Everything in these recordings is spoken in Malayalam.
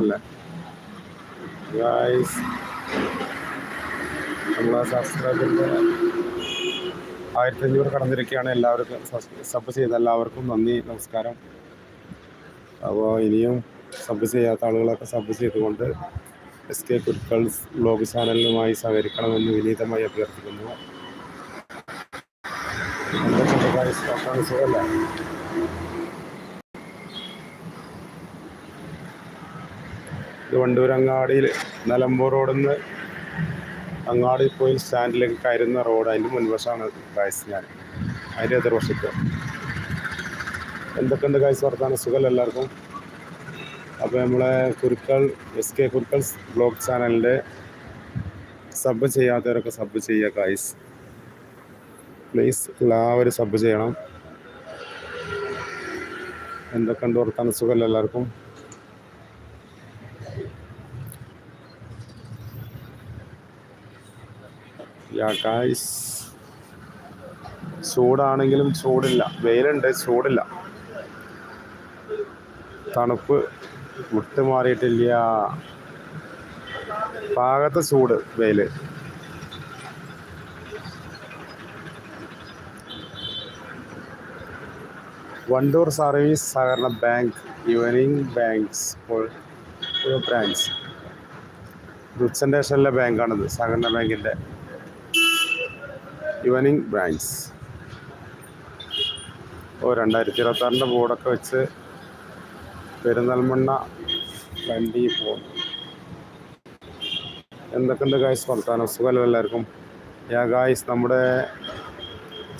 അല്ലേ? ഗായ്സ് നമ്മളെ സബ്സ്ക്രൈബിന്റെ കടന്നിരിക്കുകയാണ്. എല്ലാവർക്കും സബ് ചെയ്ത എല്ലാവർക്കും നന്ദി നമസ്കാരം. അപ്പോൾ ഇനിയും സബ് ചെയ്യാത്ത ആളുകളൊക്കെ സബ് ചെയ്തുകൊണ്ട് എസ് കെ കുരുക്കൾസ് ബ്ലോഗ് ചാനലിനുമായി സഹകരിക്കണമെന്ന് വിനീതമായി അഭ്യർത്ഥിക്കുന്നു. ഇത് വണ്ടൂർ അങ്ങാടിയിൽ നിലമ്പൂർ റോഡിൽ നിന്ന് അങ്ങാടി പോയി സ്റ്റാൻഡിലേക്ക് കയറുന്ന റോഡ് അതിന്റെ മുൻവശമാണ് കായ്സ് ഞാൻ. അതിന്റെ എതിർവശത്ത്. എന്തൊക്കെയുണ്ട് കായ്സ് വർത്താനം? സുഖമല്ല എല്ലാവർക്കും? അപ്പോൾ നമ്മളെ Kurukkal S K Kurukkal blog ചാനലിന്റെ സബ് ചെയ്യാത്തവരൊക്കെ സബ് ചെയ്യുക കായ്സ് പ്ലീസ് എല്ലാവരും സബ് ചെയ്യണം. എന്തൊക്കെയുണ്ട് വർത്താനം? സുഖമല്ല എല്ലാവർക്കും? ഗായ്സ് ചൂടാണെങ്കിലും ചൂടില്ല. വെയിലുണ്ട് ചൂടില്ല. തണുപ്പ് വിട്ടുമാറിയിട്ടില്ല. പാകത്തെ ചൂട് വെയിൽ വണ്ടൂർ സർവീസ് സഹകരണ ബാങ്ക് യുവനിങ് ബാങ്ക്സ് ബ്രാഞ്ച്. റിപ്രസെന്റേഷനിലെ ബാങ്കാണിത് സഹകരണ ബാങ്കിന്റെ ഈവനിങ് ബ്രാൻഡ്സ് ഓ രണ്ടായിരത്തി ഇരുപത്താറിന്റെ ബോർഡൊക്കെ വെച്ച് പെരുന്നൽമണ്ണ വണ്ടി പോകും എന്തൊക്കെയുണ്ട് ഗായ്സ് വർത്താനം? സുഖമല്ലോ എല്ലാവർക്കും? യാ ഗായ്സ് നമ്മുടെ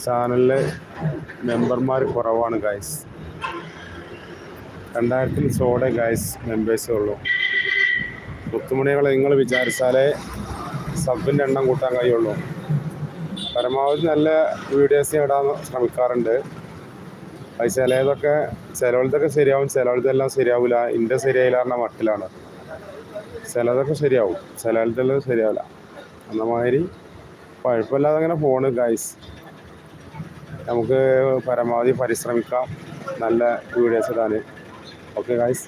ചാനലിലെ മെമ്പർമാർ കുറവാണ് ഗായ്സ് രണ്ടായിരത്തിൽ സോടെ ഗായ്സ് മെമ്പേഴ്സേ ഉള്ളൂ. മുത്തുമണികളെ നിങ്ങൾ വിചാരിച്ചാലേ സബിന്റെ എണ്ണം കൂട്ടാൻ കഴിയുള്ളൂ. പരമാവധി നല്ല വീഡിയോസ് ഇടാൻ ശ്രമിക്കാറുണ്ട്. അത് ചിലതൊക്കെ ചിലവലത്തൊക്കെ ശരിയാവും ചിലവലത്തെല്ലാം ശരിയാവില്ല എന്റെ ശരിയായില്ല പറഞ്ഞ മട്ടിലാണ്. ചിലതൊക്കെ ശരിയാവും ചിലവലത്തെല്ലാം ശരിയാവില്ല. എന്ന മാതിരി കുഴപ്പമില്ലാതെ അങ്ങനെ പോണ് ഗൈസ് നമുക്ക് പരമാവധി പരിശ്രമിക്കാം. നല്ല വീഡിയോസ് ഇടാൻ. ഓക്കെ ഗൈസ്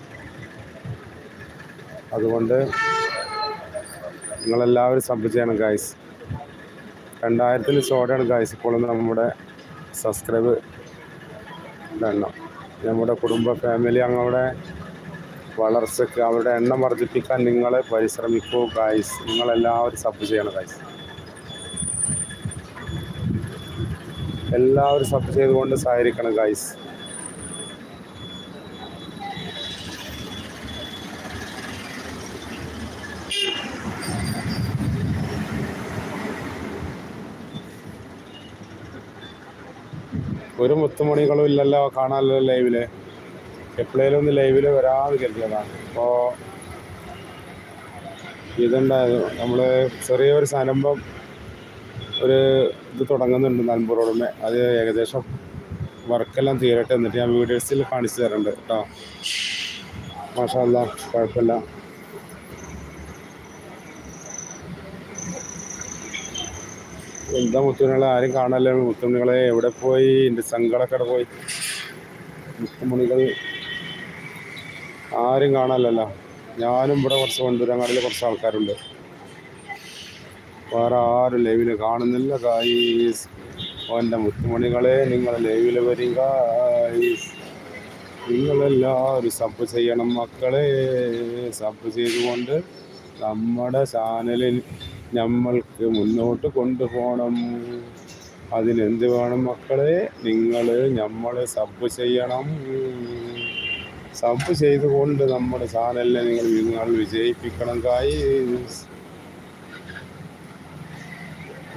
അതുകൊണ്ട് നിങ്ങളെല്ലാവരും സബ് ചെയ്യണം ഗൈസ് രണ്ടായിരത്തിൽ ചോടെയാണ് ഗായ്സ് ഇപ്പോൾ നമ്മുടെ സബ്സ്ക്രൈബ് എണ്ണം നമ്മുടെ കുടുംബ ഫാമിലി അങ്ങളുടെ വളർച്ചയ്ക്ക് അവരുടെ എണ്ണം വർദ്ധിപ്പിക്കാൻ നിങ്ങൾ പരിശ്രമിക്കൂ ഗായ്സ് നിങ്ങളെല്ലാവരും സബ് ചെയ്യണം ഗായ്സ് എല്ലാവരും സബ് ചെയ്തുകൊണ്ട് സഹകരിക്കണം ഗൈസ് ഒരു മുത്തുമണികളും ഇല്ലല്ലോ കാണാമല്ലോ ലൈവിൽ. എപ്പോഴേലും ഒന്ന് ലൈവിൽ വരാതെ കരുതിയതാണ് അപ്പോൾ ഇതുണ്ടായിരുന്നു നമ്മൾ ചെറിയൊരു സംരംഭം ഒരു ഇത് തുടങ്ങുന്നുണ്ട് നലമ്പൂറോടുമേ അത് ഏകദേശം വർക്കെല്ലാം തീരട്ടെ എന്നിട്ട് ഞാൻ വീഡിയോസിൽ കാണിച്ചു തരുന്നുണ്ട് കേട്ടോ മാഷാല്ല കുഴപ്പമില്ല. എന്താ മുത്തുമണികളെ? ആരും കാണാനല്ലോ. മുത്തുമണികളെ എവിടെ പോയി? എന്റെ സങ്കടക്കട പോയി? മുത്തുമണികൾ ആരും കാണാനല്ലോ ഞാനും ഇവിടെ കുറച്ച് കൊണ്ടുവരാങ്ങാടിൽ കുറച്ച് ആൾക്കാരുണ്ട്. വേറെ ആരും ലൈവിൽ കാണുന്നില്ല ഗായീസ് എന്റെ മുത്തുമണികളെ നിങ്ങൾ ലൈവിൽ വരിക ഗായീസ് നിങ്ങളെല്ലാവരും സബ് ചെയ്യണം മക്കളെ. സബ് ചെയ്തുകൊണ്ട് നമ്മുടെ ചാനലിൽ നമ്മൾക്ക് മുന്നോട്ട് കൊണ്ടുപോകണം. അതിനെന്ത് വേണം മക്കളെ? നിങ്ങൾ നമ്മളെ സബ് ചെയ്യണം. സബ് ചെയ്തുകൊണ്ട് നമ്മുടെ ചാനലിനെ നിങ്ങൾ നിങ്ങൾ വിജയിപ്പിക്കണം കായി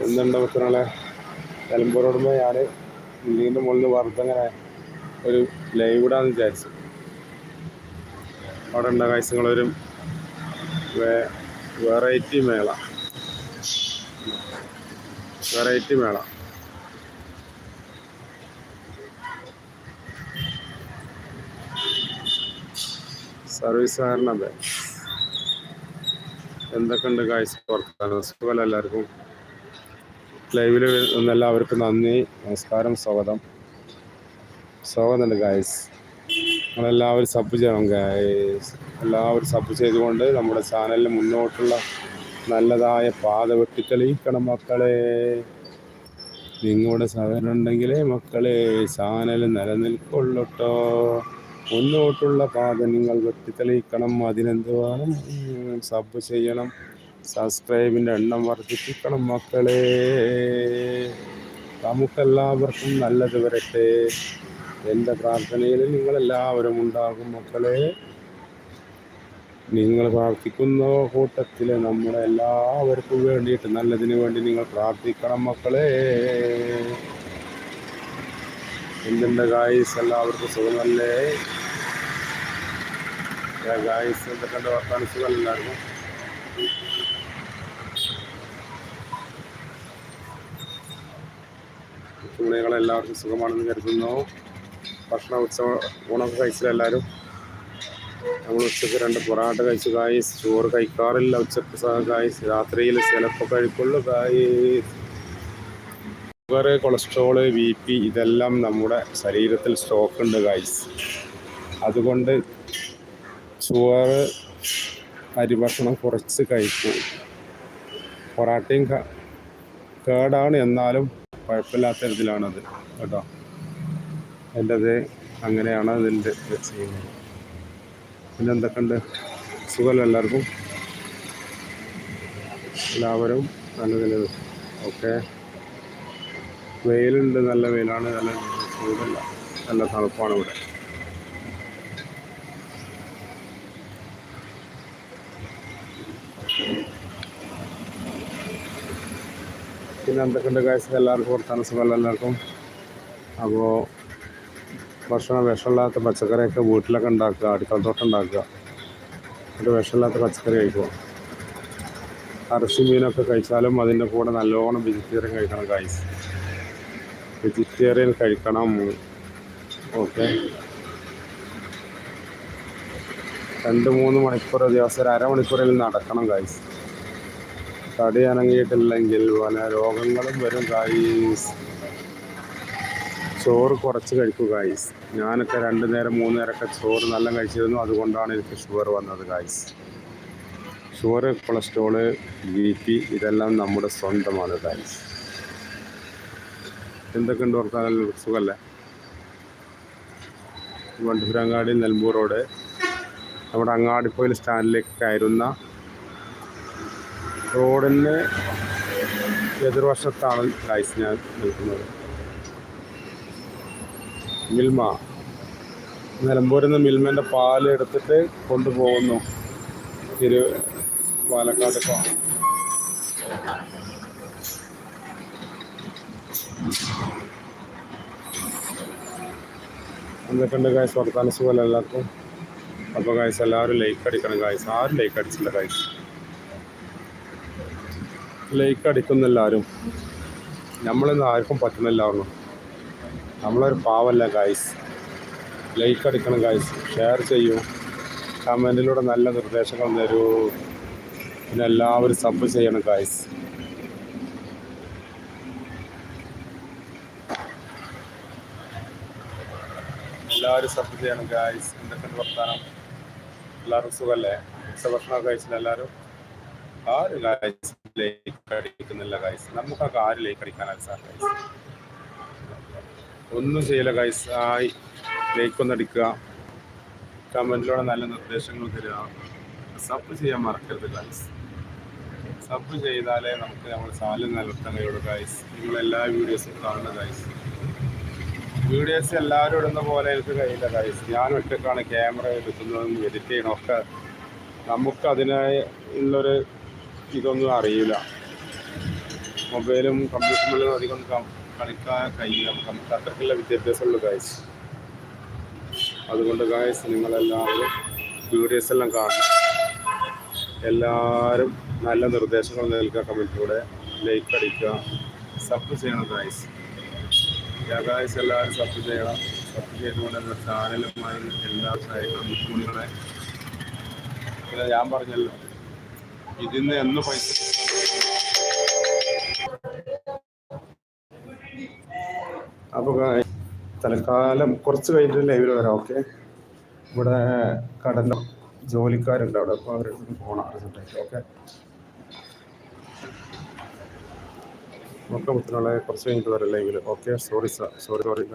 എന്തുണ്ട് മക്കളെ നിലമ്പൂരോടുമ്പോൾ ഞാൻ ഇതിന്റെ മുകളിൽ വറുത്തങ്ങനെ ഒരു ലൈവ് ഇടാന്ന് വിചാരിച്ചു. അവിടെ ഉണ്ടായ കാഴ്ചകളൊരു variety mela. Variety mela. Service കാരണത് എന്തൊക്കെയുണ്ട് കാഴ്ച പുറത്താണ് സുഖമല്ല എല്ലാവർക്കും? ലൈവിൽ എല്ലാവർക്കും നന്ദി. നമസ്കാരം സ്വാഗതം. സ്വാഗതമുണ്ട് ഗായ്സ് നമ്മളെല്ലാവരും സബ് ചെയ്യണം ഗായ്സ് എല്ലാവരും സബ് ചെയ്തുകൊണ്ട് നമ്മുടെ ചാനലിൽ മുന്നോട്ടുള്ള നല്ലതായ പാത വെട്ടിത്തെളിയിക്കണം മക്കളെ. നിങ്ങളുടെ സഹകരണം ഉണ്ടെങ്കിലേ മക്കളെ ചാനൽ നിലനിൽക്കൊള്ളട്ടോ. മുന്നോട്ടുള്ള പാത നിങ്ങൾ വെട്ടി തെളിയിക്കണം അതിനെന്തുവാണ് സബ് ചെയ്യണം. സബ്സ്ക്രൈബിന്റെ എണ്ണം വർദ്ധിപ്പിക്കണം മക്കളെ. നമുക്കെല്ലാവർക്കും നല്ലത് വരട്ടെ. എന്റെ പ്രാർത്ഥനയിൽ നിങ്ങളെല്ലാവരും ഉണ്ടാകും മക്കളെ. നിങ്ങൾ പ്രാർത്ഥിക്കുന്ന കൂട്ടത്തിൽ നമ്മുടെ എല്ലാവർക്കും വേണ്ടിയിട്ട് നല്ലതിന് വേണ്ടി നിങ്ങൾ പ്രാർത്ഥിക്കണം മക്കളെ. എന്തുണ്ട് ഗായ്സ് എല്ലാവർക്കും സുഖമല്ലേ? ഗായ്സ് എന്തൊക്കെ വർത്താനം? സുഖമല്ലായിരുന്നു. ചൂടുകളെല്ലാവർക്കും സുഖമാണെന്ന് കരുതുന്നു. ഭക്ഷണ ഉത്സവ ഊണൊക്കെ കഴിച്ചില്ല എല്ലാവരും നമ്മൾ ഉച്ചയ്ക്ക് രണ്ട് പൊറാട്ട കഴിച്ചു കായസ് ചോറ് കഴിക്കാറില്ല ഉച്ചയ്ക്ക് കായസ് രാത്രിയിൽ ചിലപ്പോൾ കഴിക്കുള്ളൂ guys sugar cholesterol B P ഇതെല്ലാം നമ്മുടെ ശരീരത്തിൽ സ്റ്റോക്ക് ഉണ്ട് കായ്സ് അതുകൊണ്ട് ചോറ് അരിഭക്ഷണം കുറച്ച് കഴിക്കും. പൊറാട്ടയും കേടാണ് എന്നാലും കുഴപ്പമില്ലാത്ത ഇതിലാണത് കേട്ടോ. എന്റെത് അങ്ങനെയാണ് അതിന്റെ ചെയ്യുന്നത്. പിന്നെ എന്തൊക്കെയുണ്ട് സുഖമല്ല എല്ലാവർക്കും? എല്ലാവരും നല്ല നില ഓക്കെ. വെയിലുണ്ട് നല്ല വെയിലാണ്. നല്ല ചൂടല്ല നല്ല തണുപ്പാണ് ഇവിടെ. പിന്നെ എന്തൊക്കെയുണ്ട് കാഴ്ച എല്ലാവർക്കും പുറത്താണ് സുഖമല്ല എല്ലാവർക്കും? അപ്പോൾ ഭക്ഷണം വിഷമില്ലാത്ത പച്ചക്കറിയൊക്കെ വീട്ടിലൊക്കെ ഉണ്ടാക്കുക അടുക്കളത്തോട്ടം ഉണ്ടാക്കുക. എന്നിട്ട് വിഷമില്ലാത്ത പച്ചക്കറി കഴിക്കുക. അരസി മീനൊക്കെ കഴിച്ചാലും അതിന്റെ കൂടെ നല്ലോണം വെജിറ്റേറിയൻ കഴിക്കണം കായ്സ് വെജിറ്റേറിയൻ കഴിക്കണം. ഓക്കെ രണ്ട് മൂന്ന് മണിക്കൂർ ദിവസം ഒരു അരമണിക്കൂറിൽ നടക്കണം കായ്സ് തടി അനങ്ങിയിട്ടില്ലെങ്കിൽ പല രോഗങ്ങളും വരും ഗൈസ് ചോറ് കുറച്ച് കഴിക്കും ഗായ്സ് ഞാനൊക്കെ രണ്ട് നേരം മൂന്ന് നേരമൊക്കെ ചോറ് നല്ല കഴിച്ചിരുന്നു. അതുകൊണ്ടാണ് എനിക്ക് ഷുഗർ വന്നത് guys sugar cholesterol B P ഇതെല്ലാം നമ്മുടെ സ്വന്തമാണ് ഗായ്സ് എന്തൊക്കെയുണ്ട് ഓർത്താൽ സുഖമല്ലേ വണ്ടിപുരങ്ങാടി നെൽമ്പൂർ റോഡ്. നമ്മുടെ അങ്ങാടിപ്പോയിൽ സ്റ്റാൻഡിലേക്ക് കയറുന്ന റോഡിന് എതിർവശത്താണ് ഗായ്സ് ഞാൻ നിൽക്കുന്നത്. മിൽമ. നിലമ്പൂരിൽ നിന്ന് മിൽമേന്റെ പാൽ എടുത്തിട്ട് കൊണ്ടുപോകുന്നു. തിരു പാലക്കാട് എന്തൊക്കെയുണ്ട് കായ്സ് വർത്താന? സുഖമല്ല എല്ലാവർക്കും? അപ്പോൾ കായ്സ് എല്ലാവരും ലൈക്ക് അടിക്കണം കായ്സ് ആരും ലൈക്ക് അടിച്ചില്ല കായ്സ് ലൈക്ക് അടിക്കുന്നില്ല ആരും നമ്മളിന്ന് ആർക്കും പറ്റുന്നില്ല ഒന്നും നമ്മളൊരു പാവല്ല ഗായ്സ് ലൈക്ക് അടിക്കണം ഗായ്സ് ഷെയർ ചെയ്യൂ. കമന്റിലൂടെ നല്ല നിർദ്ദേശങ്ങൾ തരൂ. പിന്നെ എല്ലാവരും സബ് ചെയ്യണം ഗായ്സ് എല്ലാവരും സബ് ചെയ്യണം ഗായ്സ് എന്തൊക്കെയുണ്ട് വർത്താനം? എല്ലാവർക്കും സുഖമല്ലേ ഉച്ചഭക്ഷണമൊക്കെ കഴിച്ചില്ല എല്ലാവരും? ആരും ഗായ്സ് ലൈക്ക് അടിക്കുന്നില്ല ഗായ്സ് നമുക്കൊക്കെ ആരും ലൈക്ക് അടിക്കാനാണ് സാർ ഗായ്സ് ഒന്നും ചെയ്യില്ല ഗൈസ് ആയി. ലൈക്ക് ഒന്ന് അടിക്കുക. കമന്റിലൂടെ നല്ല നിർദ്ദേശങ്ങൾ തരിക. സബ് ചെയ്യാൻ മറക്കരുത് ഗൈസ് സബ് ചെയ്താലേ നമുക്ക് നമ്മുടെ ചാനൽ നിലനിർത്താൻ കഴിയുള്ളൂ ഗൈസ് നിങ്ങൾ എല്ലാ വീഡിയോസും കാണുന്ന ഗൈസ് വീഡിയോസ് എല്ലാവരും ഇടുന്ന പോലെ എനിക്ക് കഴിയില്ല ഗൈസ് ഞാൻ ഒറ്റക്കാണ് ക്യാമറ എടുക്കുന്നതും എഡിറ്റ് ചെയ്യണമൊക്കെ നമുക്ക് അതിനായി ഉള്ളൊരു ഇതൊന്നും അറിയില്ല. മൊബൈലും കമ്പ്യൂട്ടറിലും അധികം കളിക്കാൻ കഴിയില്ല. നമുക്ക് അത്രയ്ക്കുള്ള വിദ്യാഭ്യാസമുള്ളൂ ഗായസ് അതുകൊണ്ട് ഗായസ് നിങ്ങളെല്ലാവരും വീഡിയോസ് എല്ലാം കാണണം. എല്ലാവരും നല്ല നിർദ്ദേശങ്ങൾ നൽകുക കമന്റിലൂടെ ലൈക്ക് അടിക്കുക. സബ് ചെയ്യണം ഗായസ് ഗായസ് എല്ലാവരും സബ് ചെയ്യണം. സബ് ചെയ്തുകൊണ്ട് നമ്മുടെ ചാനലുമായി എല്ലാ സഹായിക്കണം ഞാൻ പറഞ്ഞല്ലോ ഇതിന്ന് എന്ന് പൈസ അപ്പോൾ തൽക്കാലം കുറച്ച് കഴിഞ്ഞിട്ട് ലൈവിൽ വരാം ഓക്കെ ഇവിടെ കടന്ന ജോലിക്കാരുണ്ട് അവിടെ അപ്പോൾ അവരുടെ പോകണം ഓക്കെ നോക്കാം മുത്തിനുള്ള കുറച്ച് കഴിഞ്ഞിട്ട് വരാം ലൈവിൽ okay sorry sir sorry sorry